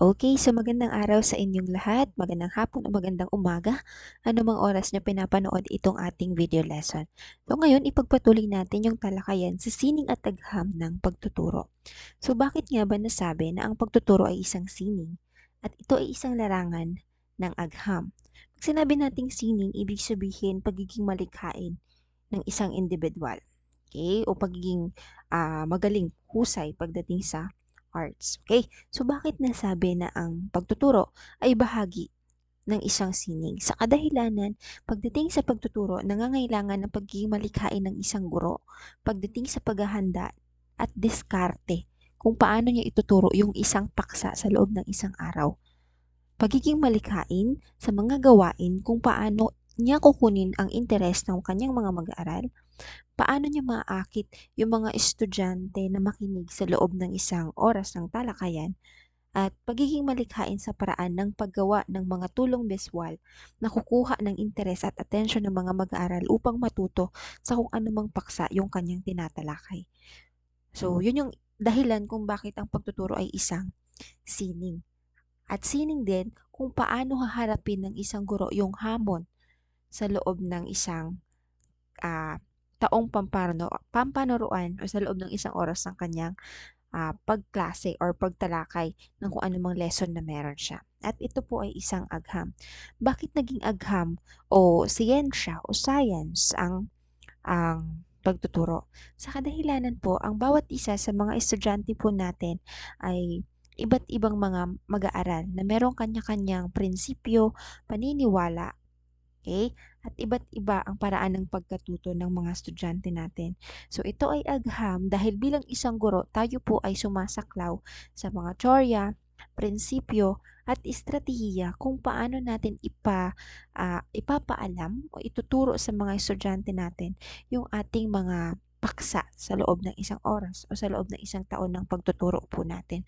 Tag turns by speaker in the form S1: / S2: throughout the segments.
S1: Okay, so magandang araw sa inyong lahat, magandang hapon o magandang umaga, ano mang oras nyo pinapanood itong ating video lesson. So ngayon, ipagpatuloy natin yung talakayan sa sining at agham ng pagtuturo. So bakit nga ba nasabi na ang pagtuturo ay isang sining at ito ay isang larangan ng agham? Pag sinabi nating sining, ibig sabihin pagiging malikhain ng isang individual. Okay? O pagiging uh, magaling, husay pagdating sa arts. Okay? So, bakit nasabi na ang pagtuturo ay bahagi ng isang sining? Sa kadahilanan, pagdating sa pagtuturo, nangangailangan ng pagiging malikhain ng isang guro, pagdating sa paghahanda at diskarte kung paano niya ituturo yung isang paksa sa loob ng isang araw. Pagiging malikhain sa mga gawain kung paano niya kukunin ang interes ng kanyang mga mag-aaral paano niya maaakit yung mga estudyante na makinig sa loob ng isang oras ng talakayan at pagiging malikhain sa paraan ng paggawa ng mga tulong biswal na kukuha ng interes at atensyon ng mga mag-aaral upang matuto sa kung anumang paksa yung kanyang tinatalakay. So, yun yung dahilan kung bakit ang pagtuturo ay isang sining. At sining din kung paano haharapin ng isang guro yung hamon sa loob ng isang uh, taong pampano, pampanuruan o sa loob ng isang oras ng kanyang uh, pagklase or pagtalakay ng kung anumang lesson na meron siya. At ito po ay isang agham. Bakit naging agham o siyensya o science ang ang pagtuturo? Sa kadahilanan po, ang bawat isa sa mga estudyante po natin ay iba't ibang mga mag-aaral na merong kanya-kanyang prinsipyo, paniniwala, Okay? At iba't iba ang paraan ng pagkatuto ng mga estudyante natin. So ito ay agham dahil bilang isang guro, tayo po ay sumasaklaw sa mga teorya, prinsipyo, at estratehiya kung paano natin ipa, uh, ipapaalam o ituturo sa mga estudyante natin yung ating mga paksa sa loob ng isang oras o sa loob ng isang taon ng pagtuturo po natin.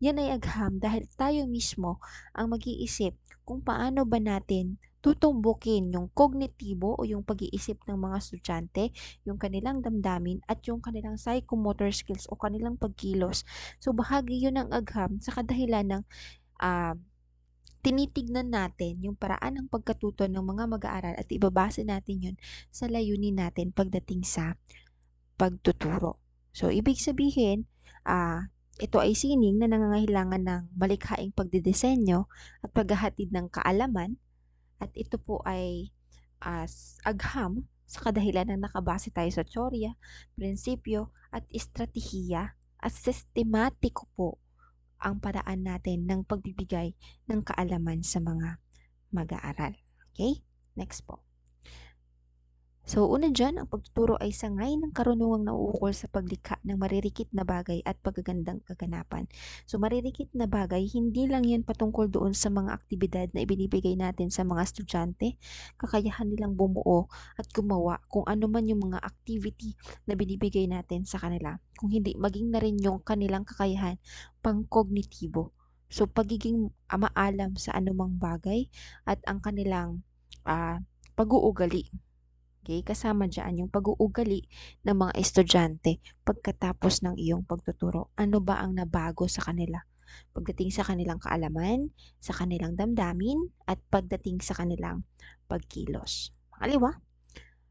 S1: Yan ay agham dahil tayo mismo ang mag-iisip kung paano ba natin tutumbukin yung kognitibo o yung pag-iisip ng mga estudyante, yung kanilang damdamin at yung kanilang psychomotor skills o kanilang pagkilos. So bahagi yun ng agham sa kadahilan ng uh, tinitignan natin yung paraan ng pagkatuto ng mga mag-aaral at ibabase natin yun sa layunin natin pagdating sa pagtuturo. So, ibig sabihin, uh, ito ay sining na nangangailangan ng malikhaing pagdidesenyo at paghahatid ng kaalaman at ito po ay as uh, agham sa kadahilan ng nakabase tayo sa teorya, prinsipyo at estratehiya at sistematiko po ang paraan natin ng pagbibigay ng kaalaman sa mga mag-aaral. Okay? Next po. So, una dyan, ang pagtuturo ay sangay ng karunungang nauukol sa paglikha ng maririkit na bagay at pagagandang kaganapan. So, maririkit na bagay, hindi lang yan patungkol doon sa mga aktibidad na ibinibigay natin sa mga estudyante, kakayahan nilang bumuo at gumawa kung ano man yung mga activity na binibigay natin sa kanila. Kung hindi, maging na rin yung kanilang kakayahan pang-kognitibo. So, pagiging maalam sa anumang bagay at ang kanilang uh, pag-uugali Okay? Kasama dyan yung pag-uugali ng mga estudyante pagkatapos ng iyong pagtuturo. Ano ba ang nabago sa kanila? Pagdating sa kanilang kaalaman, sa kanilang damdamin, at pagdating sa kanilang pagkilos. Pangalawa,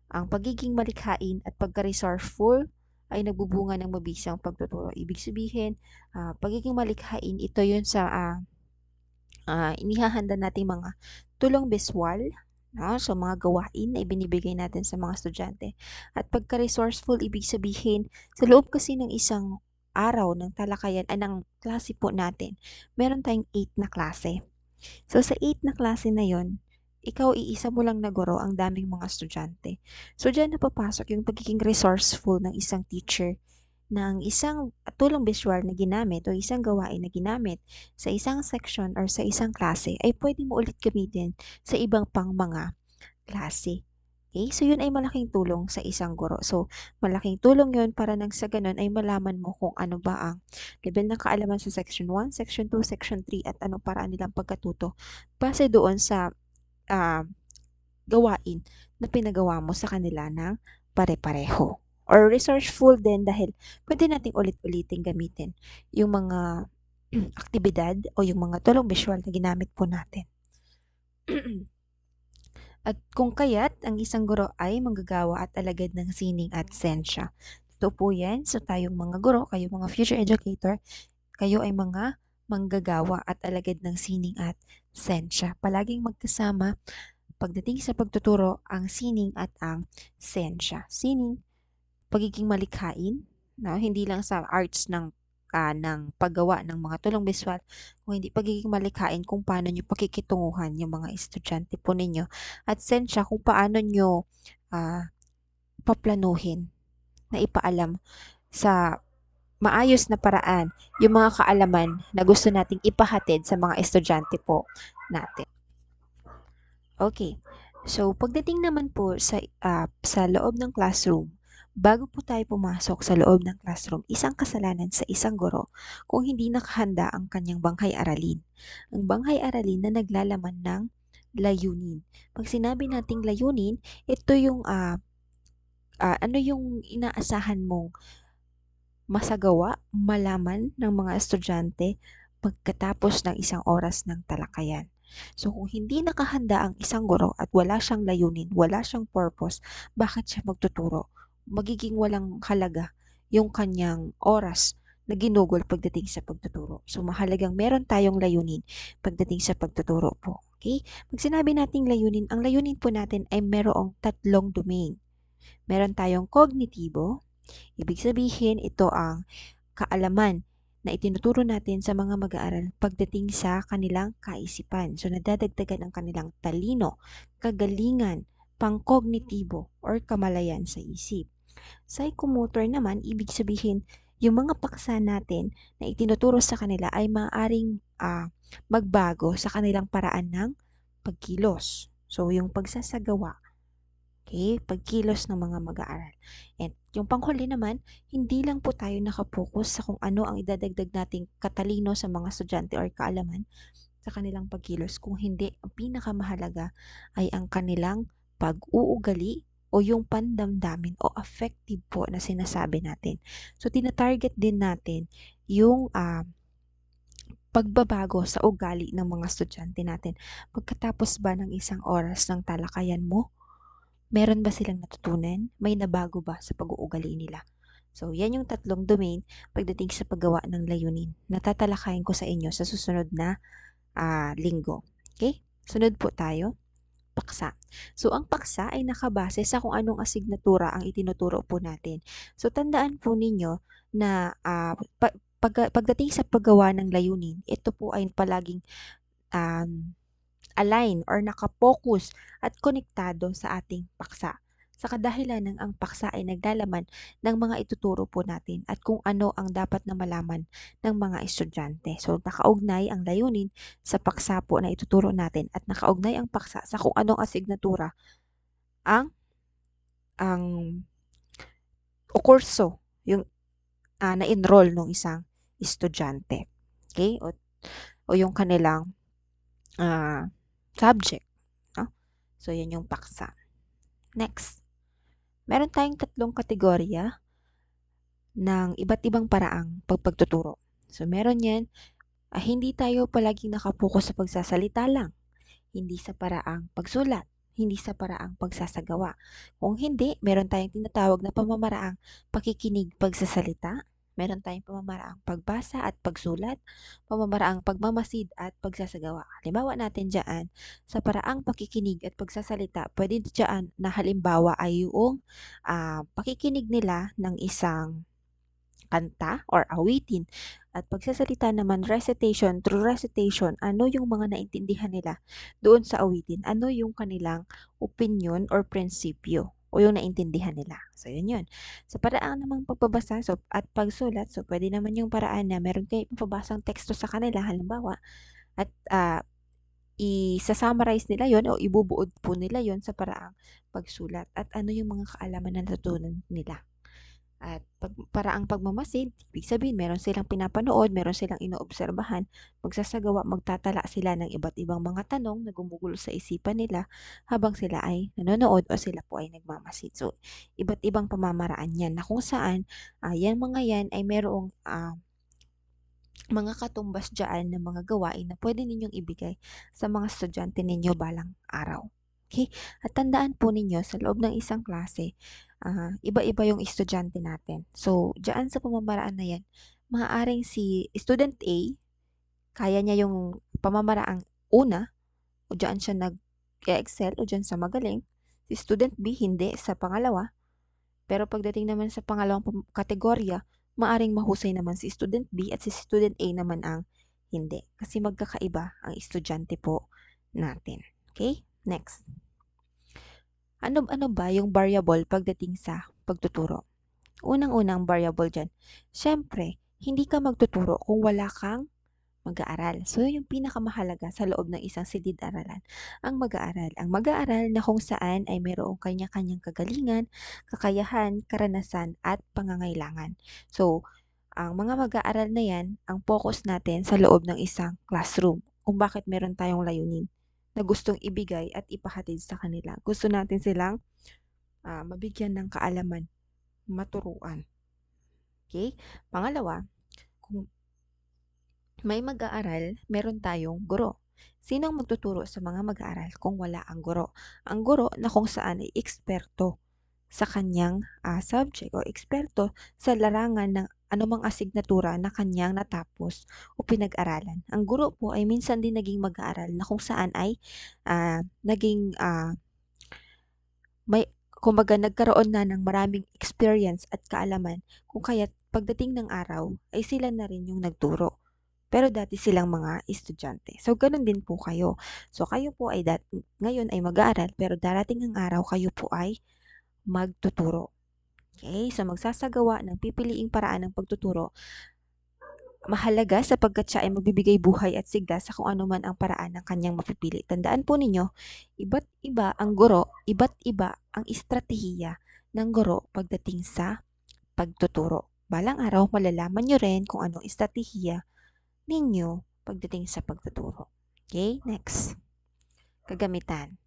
S1: ang pagiging malikhain at pagka-resourceful ay nagbubunga ng mabisang pagtuturo. Ibig sabihin, uh, pagiging malikhain, ito yun sa uh, uh, inihahanda nating mga tulong biswal, no? So, mga gawain na ibinibigay natin sa mga estudyante. At pagka-resourceful, ibig sabihin, sa loob kasi ng isang araw ng talakayan, ay ng klase po natin, meron tayong 8 na klase. So, sa 8 na klase na yon ikaw iisa mo lang na guro ang daming mga estudyante. So, dyan napapasok yung pagiging resourceful ng isang teacher ng isang tulong visual na ginamit o isang gawain na ginamit sa isang section or sa isang klase ay pwede mo ulit gamitin sa ibang pang mga klase. Okay? So, yun ay malaking tulong sa isang guro. So, malaking tulong yun para nang sa ganun ay malaman mo kung ano ba ang level ng kaalaman sa section 1, section 2, section 3 at anong paraan nilang pagkatuto base doon sa uh, gawain na pinagawa mo sa kanila ng pare-pareho or resourceful din dahil pwede nating ulit-ulitin gamitin yung mga aktibidad o yung mga tulong visual na ginamit po natin. at kung kaya't ang isang guro ay manggagawa at alagad ng sining at sensya. Totoo po yan. So tayong mga guro, kayo mga future educator, kayo ay mga manggagawa at alagad ng sining at sensya. Palaging magkasama pagdating sa pagtuturo ang sining at ang sensya. Sining, pagiging malikhain, no? hindi lang sa arts ng uh, ng paggawa ng mga tulong visual, kung hindi pagiging malikhain kung paano nyo pakikitunguhan yung mga estudyante po ninyo. At sensya kung paano nyo uh, paplanuhin na ipaalam sa maayos na paraan yung mga kaalaman na gusto nating ipahatid sa mga estudyante po natin. Okay. So, pagdating naman po sa, uh, sa loob ng classroom, bago po tayo pumasok sa loob ng classroom, isang kasalanan sa isang guro kung hindi nakahanda ang kanyang banghay aralin. Ang banghay aralin na naglalaman ng layunin. Pag sinabi nating layunin, ito yung uh, uh, ano yung inaasahan mong masagawa, malaman ng mga estudyante pagkatapos ng isang oras ng talakayan. So kung hindi nakahanda ang isang guro at wala siyang layunin, wala siyang purpose, bakit siya magtuturo? Magiging walang halaga yung kanyang oras na ginugol pagdating sa pagtuturo. So mahalagang meron tayong layunin pagdating sa pagtuturo po. Okay? Pag sinabi nating layunin, ang layunin po natin ay merong tatlong domain. Meron tayong kognitibo, ibig sabihin ito ang kaalaman na itinuturo natin sa mga mag-aaral pagdating sa kanilang kaisipan. So, nadadagdagan ang kanilang talino, kagalingan, pangkognitibo, or kamalayan sa isip. Psychomotor naman, ibig sabihin, yung mga paksa natin na itinuturo sa kanila ay maaaring uh, magbago sa kanilang paraan ng pagkilos. So, yung pagsasagawa Okay? Pagkilos ng mga mag-aaral. And yung panghuli naman, hindi lang po tayo nakapokus sa kung ano ang idadagdag nating katalino sa mga estudyante or kaalaman sa kanilang pagkilos. Kung hindi, ang pinakamahalaga ay ang kanilang pag-uugali o yung pandamdamin o affective po na sinasabi natin. So, tinatarget din natin yung uh, pagbabago sa ugali ng mga estudyante natin. Pagkatapos ba ng isang oras ng talakayan mo, Meron ba silang natutunan? May nabago ba sa pag-uugali nila? So, yan yung tatlong domain pagdating sa paggawa ng layunin. Natatalakayin ko sa inyo sa susunod na uh, linggo. Okay? Sunod po tayo. Paksa. So, ang paksa ay nakabase sa kung anong asignatura ang itinuturo po natin. So, tandaan po ninyo na uh, pag, pag, pagdating sa paggawa ng layunin, ito po ay palaging um, align or nakapokus at konektado sa ating paksa. Sa kadahilan ng ang paksa ay naglalaman ng mga ituturo po natin at kung ano ang dapat na malaman ng mga estudyante. So, nakaugnay ang layunin sa paksa po na ituturo natin at nakaugnay ang paksa sa kung anong asignatura ang ang o kurso yung uh, na-enroll ng isang estudyante. Okay? O, o yung kanilang uh, subject. No? So, yan yung paksa. Next. Meron tayong tatlong kategorya ng iba't ibang paraang pagpagtuturo. So, meron yan, ah, hindi tayo palaging nakapokus sa pagsasalita lang. Hindi sa paraang pagsulat. Hindi sa paraang pagsasagawa. Kung hindi, meron tayong tinatawag na pamamaraang pakikinig pagsasalita Meron tayong pamamaraang pagbasa at pagsulat, pamamaraang pagmamasid at pagsasagawa. Halimbawa natin dyan, sa paraang pakikinig at pagsasalita, pwede dyan na halimbawa ay yung uh, pakikinig nila ng isang kanta or awitin. At pagsasalita naman, recitation, through recitation, ano yung mga naintindihan nila doon sa awitin? Ano yung kanilang opinion or prinsipyo? O yung naintindihan nila. So, yun yun. Sa paraan namang pagbabasa so, at pagsulat, so pwede naman yung paraan na meron kayo pabasang teksto sa kanila, halimbawa, at uh, i-summarize nila yon o ibubuod po nila yon sa paraang pagsulat at ano yung mga kaalaman na natutunan nila. At pag, para ang pagmamasid, ibig sabihin, meron silang pinapanood, meron silang inoobserbahan, magsasagawa, magtatala sila ng iba't ibang mga tanong na gumugulo sa isipan nila habang sila ay nanonood o sila po ay nagmamasid. So, iba't ibang pamamaraan yan na kung saan, uh, yan mga yan ay merong uh, mga katumbas dyan ng mga gawain na pwede ninyong ibigay sa mga estudyante ninyo balang araw. Okay? At tandaan po ninyo, sa loob ng isang klase, uh, iba-iba yung estudyante natin. So, dyan sa pamamaraan na yan, maaaring si student A, kaya niya yung pamamaraang una, o dyan siya nag-excel, o dyan sa magaling. Si student B, hindi, sa pangalawa. Pero pagdating naman sa pangalawang kategorya, maaring mahusay naman si student B at si student A naman ang hindi. Kasi magkakaiba ang estudyante po natin. Okay? Next. Ano-ano ba yung variable pagdating sa pagtuturo? Unang-unang variable dyan. Siyempre, hindi ka magtuturo kung wala kang mag-aaral. So, yung pinakamahalaga sa loob ng isang silid-aralan, ang mag-aaral. Ang mag-aaral na kung saan ay mayroong kanya-kanyang kagalingan, kakayahan, karanasan, at pangangailangan. So, ang mga mag-aaral na yan, ang focus natin sa loob ng isang classroom. Kung bakit meron tayong layunin na gustong ibigay at ipahatid sa kanila. Gusto natin silang uh, mabigyan ng kaalaman, maturuan. Okay? Pangalawa, kung may mag-aaral, meron tayong guro. Sino ang magtuturo sa mga mag-aaral kung wala ang guro? Ang guro na kung saan ay eksperto sa kanyang uh, subject o eksperto sa larangan ng anumang asignatura na kanyang natapos o pinag-aralan. Ang guro po ay minsan din naging mag-aaral na kung saan ay uh, naging uh, may kumbaga nagkaroon na ng maraming experience at kaalaman kung kaya pagdating ng araw ay sila na rin yung nagturo. Pero dati silang mga estudyante. So, ganun din po kayo. So, kayo po ay dat ngayon ay mag-aaral, pero darating ang araw, kayo po ay magtuturo. Okay? So, magsasagawa ng pipiliing paraan ng pagtuturo. Mahalaga sapagkat siya ay magbibigay buhay at sigla sa kung ano man ang paraan ng kanyang mapipili. Tandaan po ninyo, iba't iba ang guro, iba't iba ang estratehiya ng guro pagdating sa pagtuturo. Balang araw, malalaman nyo rin kung anong estratehiya ninyo pagdating sa pagtuturo. Okay, next. Kagamitan.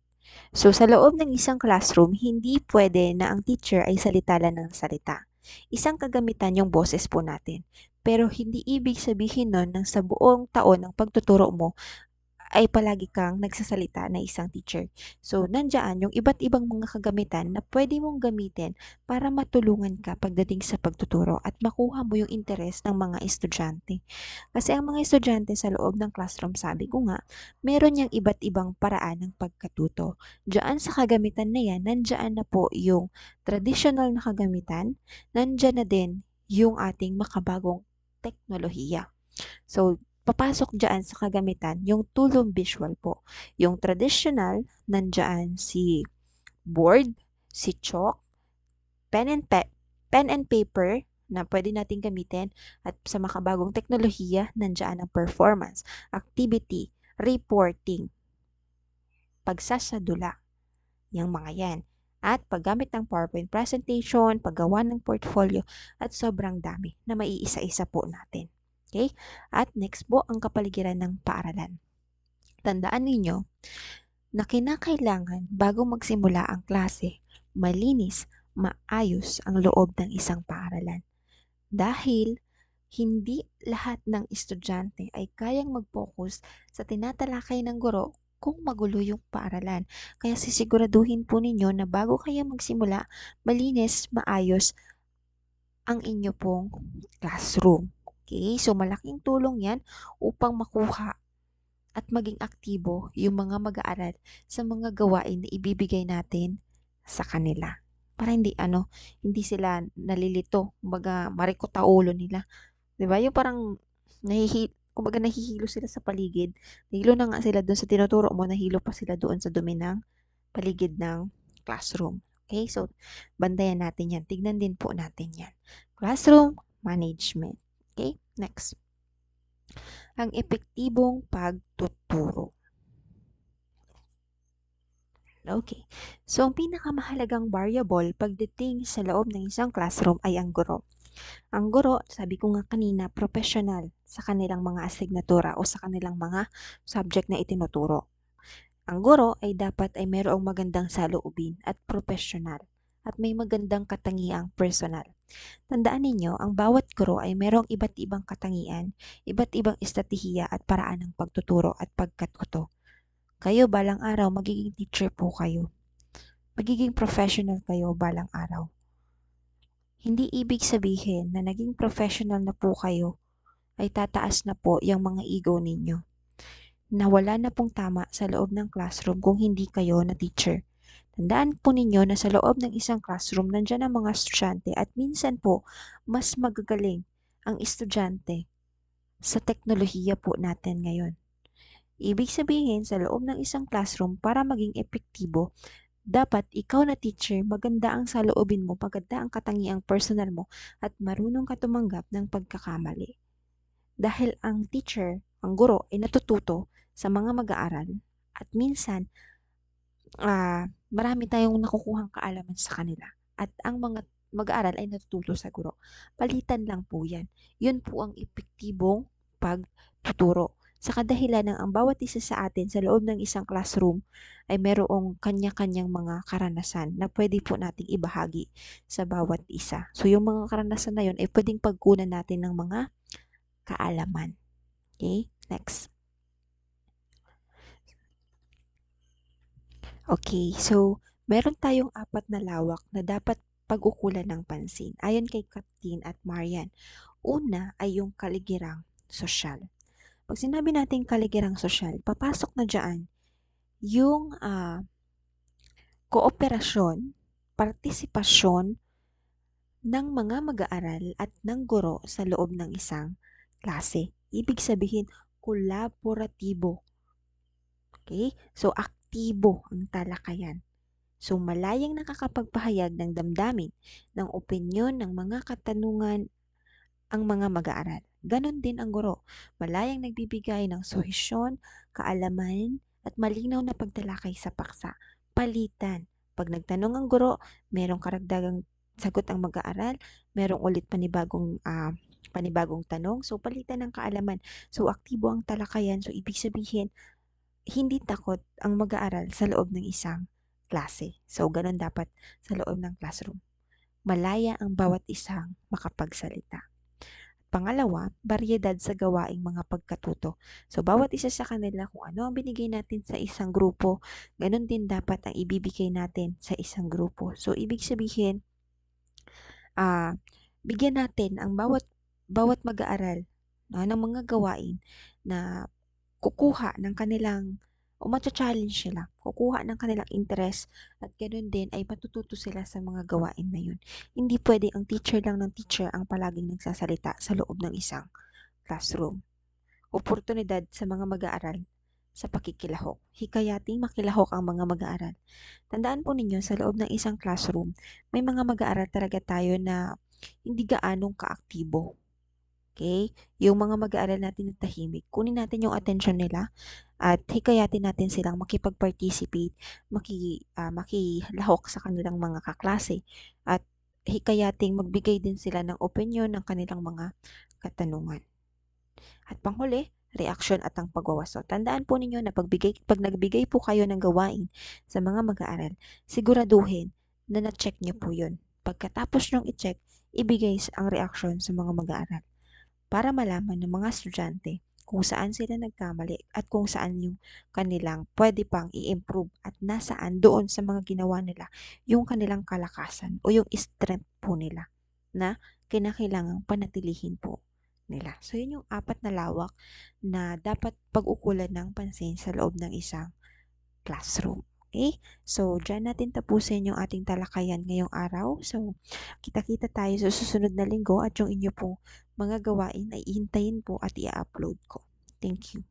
S1: So, sa loob ng isang classroom, hindi pwede na ang teacher ay salita lang ng salita. Isang kagamitan yung boses po natin. Pero hindi ibig sabihin nun ng sa buong taon ng pagtuturo mo ay palagi kang nagsasalita na isang teacher. So, nandyan yung iba't ibang mga kagamitan na pwede mong gamitin para matulungan ka pagdating sa pagtuturo at makuha mo yung interes ng mga estudyante. Kasi ang mga estudyante sa loob ng classroom, sabi ko nga, meron niyang iba't ibang paraan ng pagkatuto. Diyan sa kagamitan na yan, nandyan na po yung traditional na kagamitan, nandyan na din yung ating makabagong teknolohiya. So, papasok dyan sa kagamitan yung tulong visual po. Yung traditional, nandyan si board, si chalk, pen and, pe pen and paper na pwede natin gamitin at sa makabagong teknolohiya, nandyan ang performance, activity, reporting, pagsasadula, yung mga yan. At paggamit ng PowerPoint presentation, paggawa ng portfolio, at sobrang dami na maiisa-isa po natin. Okay? At next po, ang kapaligiran ng paaralan. Tandaan ninyo na kinakailangan bago magsimula ang klase, malinis, maayos ang loob ng isang paaralan. Dahil hindi lahat ng estudyante ay kayang mag-focus sa tinatalakay ng guro kung magulo yung paaralan. Kaya sisiguraduhin po ninyo na bago kayo magsimula, malinis, maayos ang inyo pong classroom. Okay? So, malaking tulong yan upang makuha at maging aktibo yung mga mag-aaral sa mga gawain na ibibigay natin sa kanila. Para hindi ano, hindi sila nalilito, kumbaga marikota ulo nila. 'Di ba? Yung parang nahihi kumbaga nahihilo sila sa paligid. Nahilo na nga sila doon sa tinuturo mo, nahilo pa sila doon sa dumi ng paligid ng classroom. Okay? So, bandayan natin yan. Tignan din po natin yan. Classroom management. Okay, next. Ang epektibong pagtuturo. Okay. So, ang pinakamahalagang variable pagdating sa loob ng isang classroom ay ang guro. Ang guro, sabi ko nga kanina, professional sa kanilang mga asignatura o sa kanilang mga subject na itinuturo. Ang guro ay dapat ay mayroong magandang saloobin at professional at may magandang katangiang personal. Tandaan ninyo, ang bawat guro ay merong iba't ibang katangian, iba't ibang estratehiya at paraan ng pagtuturo at pagkatuto. Kayo balang araw, magiging teacher po kayo. Magiging professional kayo balang araw. Hindi ibig sabihin na naging professional na po kayo ay tataas na po yung mga ego ninyo na wala na pong tama sa loob ng classroom kung hindi kayo na teacher. Tandaan po ninyo na sa loob ng isang classroom, nandyan ang mga estudyante at minsan po, mas magagaling ang estudyante sa teknolohiya po natin ngayon. Ibig sabihin, sa loob ng isang classroom, para maging epektibo, dapat ikaw na teacher, maganda ang saloobin mo, maganda ang katangiang personal mo, at marunong ka tumanggap ng pagkakamali. Dahil ang teacher, ang guro, ay natututo sa mga mag-aaral at minsan uh, marami tayong nakukuhang kaalaman sa kanila at ang mga mag-aaral ay natututo sa guro. Palitan lang po yan. Yun po ang epektibong pagtuturo. Sa kadahilan ng ang bawat isa sa atin sa loob ng isang classroom ay merong kanya-kanyang mga karanasan na pwede po nating ibahagi sa bawat isa. So yung mga karanasan na yun ay pwedeng pagkunan natin ng mga kaalaman. Okay, next. Okay, so meron tayong apat na lawak na dapat pag-ukulan ng pansin ayon kay Kathleen at Marian. Una ay yung kaligirang sosyal. Pag sinabi natin kaligirang sosyal, papasok na dyan yung uh, kooperasyon, partisipasyon ng mga mag-aaral at ng guro sa loob ng isang klase. Ibig sabihin, kolaboratibo. Okay? So, aktibo ang talakayan. So malayang nakakapagpahayag ng damdamin, ng opinyon, ng mga katanungan ang mga mag-aaral. Ganon din ang guro. Malayang nagbibigay ng suhisyon, kaalaman, at malinaw na pagtalakay sa paksa. Palitan. Pag nagtanong ang guro, merong karagdagang sagot ang mag-aaral, merong ulit panibagong uh, panibagong tanong. So, palitan ng kaalaman. So, aktibo ang talakayan. So, ibig sabihin, hindi takot ang mag-aaral sa loob ng isang klase. So, ganun dapat sa loob ng classroom. Malaya ang bawat isang makapagsalita. Pangalawa, baryedad sa gawaing mga pagkatuto. So, bawat isa sa kanila kung ano ang binigay natin sa isang grupo, ganun din dapat ang ibibigay natin sa isang grupo. So, ibig sabihin, uh, bigyan natin ang bawat bawat mag-aaral no, ng mga gawain na kukuha ng kanilang o matcha-challenge sila, kukuha ng kanilang interest at ganoon din ay matututo sila sa mga gawain na yun. Hindi pwede ang teacher lang ng teacher ang palaging nagsasalita sa loob ng isang classroom. Oportunidad sa mga mag-aaral sa pakikilahok. Hikayating makilahok ang mga mag-aaral. Tandaan po ninyo, sa loob ng isang classroom, may mga mag-aaral talaga tayo na hindi gaanong kaaktibo. Okay? Yung mga mag-aaral natin na tahimik, kunin natin yung attention nila at hikayatin natin silang makipag-participate, maki, uh, makilahok sa kanilang mga kaklase at hikayating magbigay din sila ng opinion ng kanilang mga katanungan. At panghuli, reaksyon at ang pagwawaso. Tandaan po ninyo na pagbigay, pag nagbigay po kayo ng gawain sa mga mag-aaral, siguraduhin na na-check nyo po yun. Pagkatapos nyong i-check, ibigay ang reaksyon sa mga mag-aaral para malaman ng mga estudyante kung saan sila nagkamali at kung saan yung kanilang pwede pang i-improve at nasaan doon sa mga ginawa nila yung kanilang kalakasan o yung strength po nila na kinakailangang panatilihin po nila. So, yun yung apat na lawak na dapat pag-ukulan ng pansin sa loob ng isang classroom. Okay? So, dyan natin tapusin yung ating talakayan ngayong araw. So, kita-kita tayo sa susunod na linggo at yung inyo pong mga gawain ay ihintayin po at i-upload ko. Thank you.